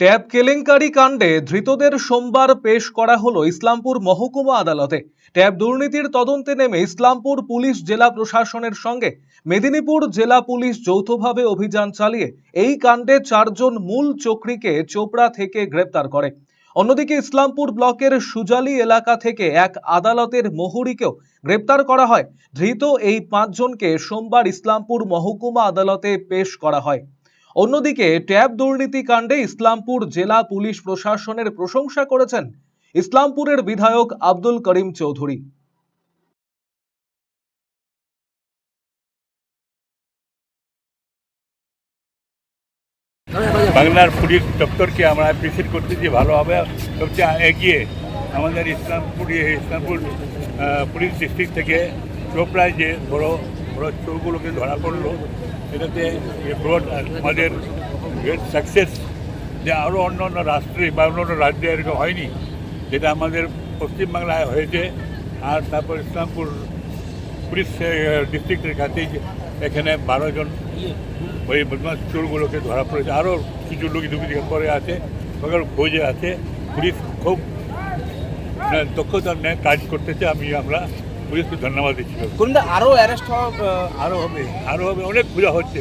Tab কেলেঙ্কারি কাণ্ডে ধৃতদের সোমবার পেশ করা হলো ইসলামপুর মহকুমা আদালতে। ট্যাব দুর্নীতির তদন্তে নেমে ইসলামপুর পুলিশ জেলা প্রশাসনের সঙ্গে মেদিনীপুর জেলা পুলিশ যৌথভাবে অভিযান চালিয়ে এই কাণ্ডে চারজন মূল চক্রীকে চোপড়া থেকে গ্রেপ্তার করে। অন্যদিকে ইসলামপুর ব্লকের সুজালি এলাকা থেকে এক আদালতের মোহরিকেও গ্রেপ্তার করা হয়। ধৃত এই পাঁচজনকে সোমবার ইসলামপুর মহকুমা আদালতে পেশ করা হয়। অন্যদিকে ট্যাব দুর্নীতি কাণ্ডে ইসলামপুর জেলা পুলিশ প্রশাসনের প্রশংসা করেছেন ইসলামপুরের বিধায়ক আব্দুল করিম চৌধুরী। বাংলার পুলিশ দপ্তরকে আমরা অ্যাপ্রিসিয়েট করতেছি ভালোভাবে সবচেয়ে এগিয়ে আমাদের ইসলামপুর ইসলামপুর পুলিশ ডিস্ট্রিক্ট থেকে চোপড়ায় যে বড় বড় চোরগুলোকে ধরা পড়ল। এটাতে আমাদের গ্রেট সাকসেস যে আরও অন্য অন্য রাষ্ট্রে বা অন্য অন্য রাজ্যে এরকম হয়নি, যেটা আমাদের পশ্চিমবাংলায় হয়েছে। আর তারপর ইসলামপুর পুলিশ ডিস্ট্রিক্টের কাছেই এখানে বারো জন ওই বদমাস চোরগুলোকে ধরা পড়েছে। আরও কিছু লোক দুপুরি পরে আছে ওখানে খোঁজে আছে। পুলিশ খুব মানে দক্ষতার ন্যায় কাজ করতেছে আমি, আমরা পুলিশকে ধন্যবাদ দিচ্ছি। কোনটা আরও অ্যারেস্ট হবে আরও হবে? আরও হবে অনেক পূজা হচ্ছে।